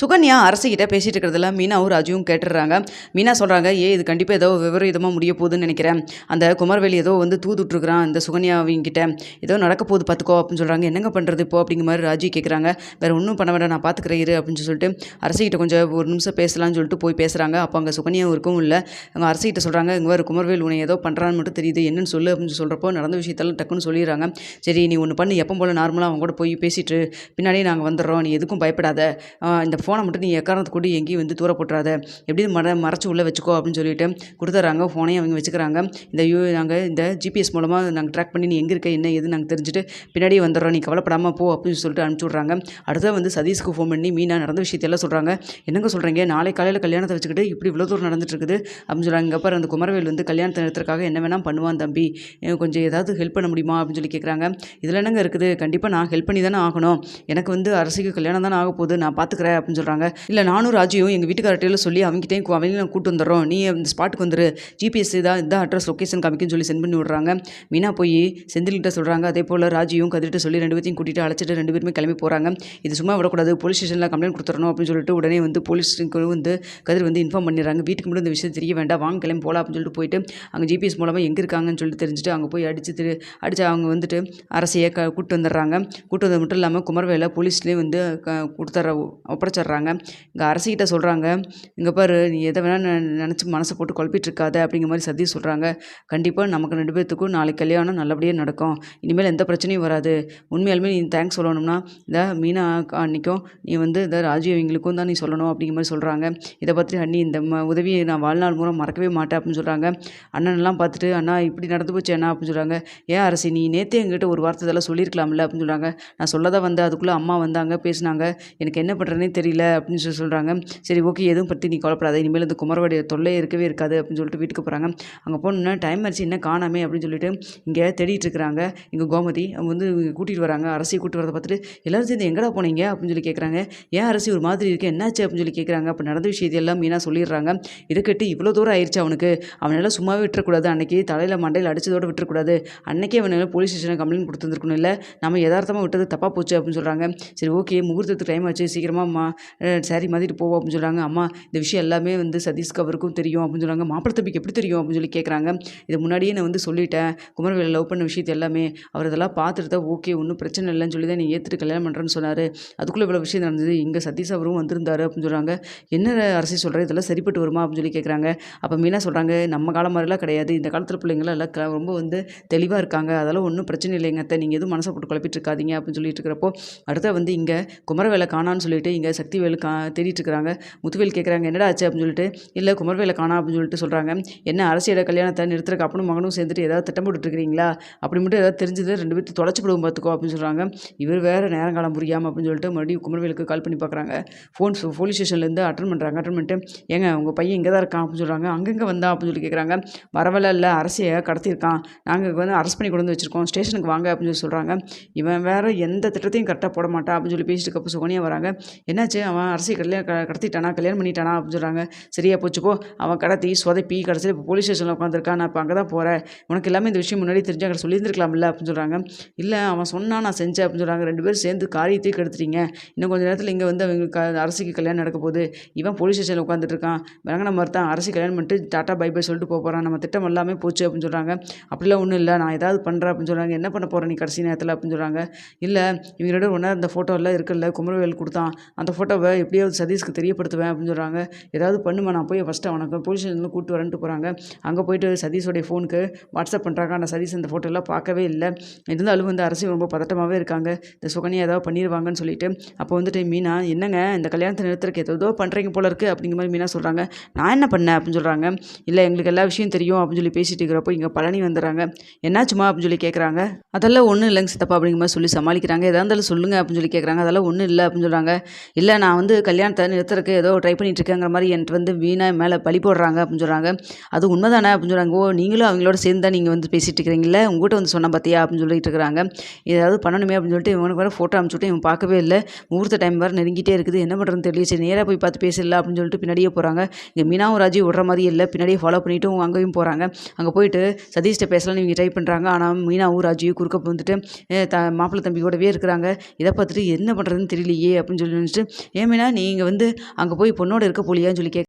சுகன்யா அரசிக்கிட்ட பேசிகிட்டு இருக்கிறதுல மீனாவும் ராஜுவும் கேட்டுடுறாங்க. மீனா சொல்கிறாங்க ஏ இது கண்டிப்பாக ஏதோ விபரீதமாக முடிய போகுதுன்னு நினைக்கிறேன். அந்த குமாரவேலி ஏதோ வந்து தூதுட்ருக்குறான் இந்த சுகன்யாவிங்கிட்ட ஏதோ நடக்க போகுது பார்த்துக்கோ அப்படின்னு சொல்கிறாங்க என்னங்க பண்ணுறது இப்போ? அப்படிங்கிற மாதிரி ராஜு கேட்குறாங்க வேறு ஒன்றும் பண்ண வேண்டாம் நான் பார்த்துக்கிறேன் இரு அப்படின்னு சொல்லிட்டு அரசிக்கிட்ட கொஞ்சம் ஒரு நிமிஷம் பேசலாம்னு சொல்லிட்டு போய் பேசுகிறாங்க அப்போ அங்கே சுகன்யாவும் இருக்கவும் இல்லை. அங்கே அரசிக்கிட்ட சொல்கிறாங்க இங்கே வேறு குமரவேல் உன்னை ஏதோ பண்ணுறான்னு மட்டும் தெரியுது. என்னன்னு சொல்லு அப்படின்னு சொல்கிறப்போ நடந்த விஷயத்தெல்லாம் டக்குன்னு சொல்லிடுறாங்க. சரி நீ ஒன்று பண்ணி எப்போ போல் நார்மலாக அவங்க கூட போய் பேசிட்டு பின்னாடியே நாங்கள் வந்துடுறோம். நீ எதுக்கும் பயப்படாத. இந்த ஃபோனை மட்டும் நீ எக்காரணத்து கூட எங்கேயும் வந்து தூர போட்டுறாத? எப்படி மற மறைச்சி உள்ளே வச்சுக்கோ அப்படின்னு சொல்லிட்டு கொடுத்துட்றாங்க. ஃபோனையும் அவங்க வச்சுக்கிறாங்க. இந்த யூ நாங்கள் இந்த ஜிபிஎஸ் மூலமாக நாங்கள் ட்ராக் பண்ணி நீ எங்கே இருக்க என்ன எது நாங்கள் தெரிஞ்சுட்டு பின்னாடியே வந்துடுறோம். நீ கவலைப்படாமல் போ அப்படின்னு சொல்லிட்டு அனுப்பிச்சி விட்றாங்க. அடுத்தது வந்து சதீஷ்க்கு ஃபோன் பண்ணி மீனா நடந்த விஷயத்தையெல்லாம் சொல்கிறாங்க என்னங்க சொல்கிறீங்க நாளை காலையில் கல்யாணத்தை வச்சுக்கிட்டு இப்படி இவ்வளோ தூரம் நடந்துட்டு இருக்குது அப்படின்னு சொல்கிறாங்க இங்கே அப்புறம் அந்த குமரவேல் வந்து கல்யாணத்தை நிறுத்துறதுக்காக என்ன வேணால் பண்ணுவான் தம்பி. கொஞ்சம் ஏதாவது ஹெல்ப் பண்ண முடியுமா அப்படின்னு சொல்லி கேட்குறாங்க இதில் என்னங்க இருக்குது? கண்டிப்பாக நான் ஹெல்ப் பண்ணி தானே ஆகணும். எனக்கு வந்து அரசுக்கு கல்யாணம் தானே ஆக போகுது. நான் பார்த்துக்கிறேன் அப்படின்னு சொல்கிறாங்க இல்லை நானும் ராஜியும் எங்கள் வீட்டுக்கார்ட்டையில சொல்லி அவங்ககிட்டையும் அவங்களையும் நான் கூட்டு வந்துடுறோம். நீ இந்த ஸ்பாட்டுக்கு வந்துரு. ஜிபிஎஸ் தான் இதான் அட்ரஸ் லொக்கேஷன் காமிக்குன்னு சொல்லி சென்ட் பண்ணி விட்றாங்க. மீனா போய் செந்தில்கிட்ட சொல்கிறாங்க அதே போல் ராஜியும் கதிர்கிட்ட சொல்லி ரெண்டு பேர்த்தையும் கூட்டிகிட்டு அழைச்சிட்டு ரெண்டு பேருமே கிளம்பி போகிறாங்க இது சும்மா விடக்கூடாது. போலீஸ் ஸ்டேஷனில் கம்ப்ளைண்ட் கொடுத்துடணும் அப்படின்னு சொல்லிட்டு உடனே வந்து போலீஸ் வந்து கதிர் வந்து இன்ஃபார்ம் பண்ணிடுறாங்க. வீட்டுக்கு மட்டும் இந்த விஷயம் தெரிய வேண்டாம். வாங்க கிளம்பி போகலாம் அப்படின்னு சொல்லிட்டு போயிட்டு அங்கே ஜிபிஎஸ் மூலமாக எங்கே இருக்காங்கன்னு சொல்லிட்டு தெரிஞ்சுட்டு அங்கே போய் அடிச்சு திரு அடித்து அவங்க வந்துட்டு அரசையை க கூட்டு வந்துடுறாங்க. கூட்டு வந்தது மட்டும் இல்லாமல் குமரவேலை போலீஸ்லேயும் வந்து க கொடுத்துட்ற ஒப்படைச்சிட்றாங்க இங்கே அரசிக்கிட்ட சொல்கிறாங்க இங்கே பாரு நீ எதை வேணால் நினச்சி மனசை போட்டு குழப்பிட்டு இருக்காத அப்படிங்கிற மாதிரி சதி சொல்கிறாங்க கண்டிப்பாக நமக்கு ரெண்டு பேர்த்துக்கும் நாளைக்கு கல்யாணம் நல்லபடியாக நடக்கும். இனிமேல் எந்த பிரச்சனையும் வராது. உண்மையாலுமே நீ தேங்க்ஸ் சொல்லணும்னா இந்த மீனா அன்னைக்கும் நீ வந்து இந்த ராஜு இவங்களுக்கும் தான் நீ சொல்லணும் அப்படிங்கிற மாதிரி சொல்கிறாங்க இதை பற்றி அண்ணி இந்த ம உதவியை நான் வாழ்நாள் மூலம் மறக்கவே மாட்டேன் அப்படின்னு சொல்கிறாங்க அண்ணனெல்லாம் பார்த்துட்டு அண்ணா இப்படி நடந்து போச்சு அண்ணா அப்படின்னு சொல்கிறாங்க ஏன் அரசி நீ நேற்றே எங்கிட்ட ஒரு வார்த்தை இதெல்லாம் சொல்லியிருக்கலாம்ல அப்படின்னு சொல்கிறாங்க நான் சொல்லதான் வந்தேன் அதுக்குள்ளே அம்மா வந்தாங்க பேசினாங்க. எனக்கு என்ன பண்ணுறேனே தெரியல. அப்படின்னு சொல்லி சொல்கிறாங்க சரி ஓகே எதுவும் பற்றி நீ கவலைப்படாத. இனிமேல் இந்த குமரவாடிய தொல்லை இருக்கவே இருக்காது அப்படின்னு சொல்லிட்டு வீட்டுக்கு போகிறாங்க அங்கே போனோன்னா டைம் ஆச்சு என்ன காணாமே அப்படின்னு சொல்லிட்டு இங்கே தேடிட்டு இருக்கிறாங்க. இங்கே கோமதி அவங்க வந்து கூட்டிகிட்டு வராங்க. அரசியை கூட்டிட்டு வரதை பார்த்துட்டு எல்லோரும் சேர்ந்து எங்கடா போனீங்க? அப்படின்னு சொல்லி கேட்குறாங்க ஏன் அரசி ஒரு மாதிரி இருக்கு. என்னாச்சு? அப்படின்னு சொல்லி கேட்குறாங்க அப்போ நடந்த விஷயத்தை எல்லாம் மீனா சொல்லிடுறாங்க. இதை கட்டி இவ்வளோ தூரம் ஆயிடுச்சு அவனுக்கு. அவனால் சும்மாவே விட்டுறக்கூடாது. அன்னைக்கு தலையில் மண்டையில் அடிச்சதோட விட்டுறக்கூடாது. அன்னைக்கே அவனால் போலீஸ் ஸ்டேஷனில் கம்ப்ளைண்ட் கொடுத்துருக்கணும் இல்லை நம்ம யதார்த்தமாக விட்டது தப்பாக போச்சு அப்படின்னு சொல்கிறாங்க சரி ஓகே முகூர்த்தத்துக்கு டைம் ஆச்சு. சீக்கிரமாக சாரி மாதிரி போவோம் அப்படின்னு சொல்கிறாங்க அம்மா இந்த விஷயம் எல்லாமே வந்து சதீஷ்க்கு அவருக்கும் தெரியும் அப்படின்னு சொல்கிறாங்க மாப்பிள்ளை தம்பிக்கு எப்படி தெரியும் அப்படின்னு சொல்லி கேட்குறாங்க இது முன்னாடியே நான் வந்து சொல்லிட்டேன். குமரவேலை லவ் பண்ண விஷயத்தை எல்லாமே அவர் இதெல்லாம் பார்த்துட்டு தான் ஓகே ஒன்றும் பிரச்சனை இல்லைன்னு சொல்லி தான் நீ ஏற்றுட்டு கல்யாணம் பண்ணுறேன்னு சொன்னார். அதுக்குள்ளே இவ்வளோ விஷயம் நடந்தது. இங்கே சதீஷ் அவரும் வந்திருந்தார் அப்படின்னு சொல்கிறாங்க என்ன அரசு சொல்கிற இதெல்லாம் சரிப்பட்டு வருமா அப்படின்னு சொல்லி கேட்குறாங்க அப்போ மீனா சொல்கிறாங்க நம்ம காலம் மாதிரிலாம் கிடையாது. இந்த காலத்தில் பிள்ளைங்களாம் எல்லாம் ரொம்ப வந்து தெளிவாக இருக்காங்க. அதெல்லாம் ஒன்றும் பிரச்சனை இல்லைங்க அத்தை. நீங்கள் எதுவும் மனசை போட்டு குழப்பிட்டு இருக்காதீங்க அப்படின்னு சொல்லிட்டு இருக்கிறப்போ அடுத்த வந்து இங்கே குமரவேலை காணான்னு சொல்லிட்டு இங்கே சக்திவேலு கா தேடிட்டு இருக்கிறாங்க முத்துவேல் கேட்குறாங்க என்னடா ஆச்சு? அப்படின்னு சொல்லிட்டு இல்லை குமரவேலை காணா அப்படின்னு சொல்லிட்டு சொல்கிறாங்க என்ன அரசியல கல்யாணத்தை நிறுத்துறக்கு அப்பனும் மகனும் சேர்ந்துட்டு ஏதாவது திட்டம் போட்டுட்ருக்கிறீங்களா அப்படி மட்டும் ஏதாவது தெரிஞ்சது ரெண்டு பேர்த்து தொலைச்சி விடுவோம் பார்த்துக்கோ அப்படின்னு சொல்கிறாங்க இவர் வேறு நேரங்காலம் புரியாமல் அப்படின்னு சொல்லிட்டு மறுபடியும் குமரவேலுக்கு கால் பண்ணி பார்க்குறாங்க ஃபோன் போலீஸ் ஸ்டேஷன்லேருந்து அட்டன் பண்ணுறாங்க அட்டன் பண்ணிட்டு ஏங்க உங்கள் பையன் இங்கே தான் இருக்கான் அப்படின்னு சொல்கிறாங்க அங்கங்கே வந்தா அப்படின்னு சொல்லி கேட்குறாங்க வரவல இல்லை அரசியை கடத்தியிருக்கான். நாங்கள் வந்து அரெஸ்ட் பண்ணி கொண்டு வந்து வச்சுருக்கோம். ஸ்டேஷனுக்கு வாங்க அப்படின்னு சொல்லி சொல்கிறாங்க இவன் வேறு எந்த திட்டத்தையும் கரெக்டாக போட மாட்டான் அப்படின்னு சொல்லி பேசிட்டு இருக்கப்போ சுகனியா வராங்க. என்னாச்சு? அவன் அரசியை கல்யாணம் க கடத்திட்டானா கல்யாணம் பண்ணிட்டானா அப்படின்னு சொல்கிறாங்க சரியா போச்சு போ. அவன் கடத்தி சொதப்பி கடைசியில் இப்போ போலீஸ் ஸ்டேஷனில் உட்காந்துருக்கான் நான் இப்போ அங்கே தான் போகிறேன் உனக்கு எல்லாமே இந்த விஷயம் முன்னாடி தெரிஞ்சு அங்கே சொல்லியிருந்துருக்கலாம்ல அப்படின்னு சொல்கிறாங்க இல்லை அவன் சொன்னான் நான் செஞ்சேன் அப்படின்னு சொல்கிறாங்க ரெண்டு பேரும் சேர்ந்து காரியத்தையும் கெடுத்துட்டீங்க இன்னும் கொஞ்சம் நேரத்தில் இங்கே வந்து அவங்களுக்கு அரசுக்கு கல்யாணம் நடக்க போகுது. இவன் போலீஸ் ஸ்டேஷனில் உட்காந்துருக்கான் விளங்கின மாதிரி தான் அரசு கல்யாணம் பண்ணிட்டு டாட்டா பை பை சொல்லிட்டு போக போகிறான் நம்ம திட்டம் எல்லாமே போச்சு அப்படின்னு சொல்கிறாங்க அப்படிலாம் ஒன்றும் இல்லை. நான் ஏதாவது பண்ணுறேன் அப்படின்னு சொல்கிறாங்க என்ன பண்ண போகிறேன் நீ கடைசி நேரத்தில் அப்படின்னு சொல்கிறாங்க இல்லை இவங்களோட ஒன்றா இந்த ஃபோட்டோ எல்லாம் இருக்குல்ல குமரவேல் கொடுத்தான். அந்த ஃபோட்டோ ஃபோட்டோவை எப்படியாவது சதீஷ்க்கு தெரியப்படுத்துவேன் அப்படின்னு சொல்கிறாங்க ஏதாவது பண்ணுமா நான் போய் ஃபஸ்ட்டு அவனுக்கு போலீஸ் ஸ்டேஷனில் கூப்பிட்டு வரேன்ட்டு போகிறாங்க அங்கே போயிட்டு சதீஷோடைய ஃபோனுக்கு வாட்ஸ்அப் பண்ணுறாங்க ஆனால் சதீஷ் அந்த ஃபோட்டோலாம் எல்லாம் பார்க்கவே இல்லை. இருந்தாலும் வந்து அரசு ரொம்ப பதட்டமாகவே இருக்காங்க. இந்த சுகன்யா ஏதாவது பண்ணிடுவாங்கன்னு சொல்லிட்டு. அப்போ வந்துட்டு மீனா என்னங்க? இந்த கல்யாணத்தை நிறுத்துறதுக்கு ஏதோ பண்ணுறீங்க போல இருக்குது அப்படிங்கிற மாதிரி மீனா சொல்கிறாங்க நான் என்ன பண்ணேன்? அப்படின்னு சொல்கிறாங்க இல்லை எங்களுக்கு எல்லா விஷயம் தெரியும். அப்படின்னு சொல்லி பேசிட்டு இருக்கிறப்போ இங்கே பழனி வந்துடுறாங்க என்னாச்சுமா? அப்படின்னு சொல்லி கேட்குறாங்க அதெல்லாம் ஒன்றும் இல்லைங்க சித்தப்பா. அப்படிங்கிற மாதிரி சொல்லி சமாளிக்கிறாங்க. எதாக இருந்தாலும் சொல்லுங்கள் அப்படின்னு சொல்லி கேட்குறாங்க அதெல்லாம் ஒன்றும் இல்லை. அப்படின்னு சொல்கிறாங்க இல்லை நான் வந்து கல்யாணத்தை நிறுத்துறதுக்கு ஏதோ ட்ரை பண்ணிட்டு இருக்கேங்கிற மாதிரி என்கிட்ட வந்து வீணாக மேலே பழி போடுறாங்க அப்படின்னு சொல்கிறாங்க அது உண்மைதானே அப்படின்னு சொல்கிறாங்க ஓ நீங்களும் அவங்களோட சேர்ந்து தான் நீங்கள் வந்து பேசிகிட்டு இருக்கிறீங்களே உங்கள்கிட்ட வந்து சொன்ன பார்த்தியா அப்படின்னு சொல்லிட்டு இருக்கிறாங்க. ஏதாவது பண்ணணுமே அப்படின்னு சொல்லிட்டு இவனுக்கு வேறு ஃபோட்டோ அனுப்பிச்சுட்டு இவன் பார்க்கவே இல்லை. முகூர்த்த டைம் வேறு நெருங்கிட்டே இருக்குது. என்ன பண்ணுறதுன்னு தெரியல சரி நேராக போய் பார்த்து பேசல அப்படின்னு சொல்லிட்டு பின்னாடியே போகிறாங்க இங்கே மீனாவும் ராஜி விடுற மாதிரி இல்லை. பின்னாடியே ஃபாலோ பண்ணிவிட்டு அங்கேயும் போகிறாங்க அங்கே போயிட்டு சதீஷ்கிட்ட பேசலாம்னு இவங்க ட்ரை பண்ணுறாங்க ஆனால் மீனாவும் ராஜியும் குறுக்க வந்துட்டு த மாப்பிள்ளை தம்பி கூடவே இருக்கிறாங்க. இதை பார்த்துட்டு என்ன பண்ணுறதுன்னு தெரியலையே அப்படின்னு சொல்லி நினச்சிட்டு ஏன் மீனா நீங்கள் வந்து அங்கே போய் பொண்ணோட இருக்க போலியான்னு சொல்லி கேட்க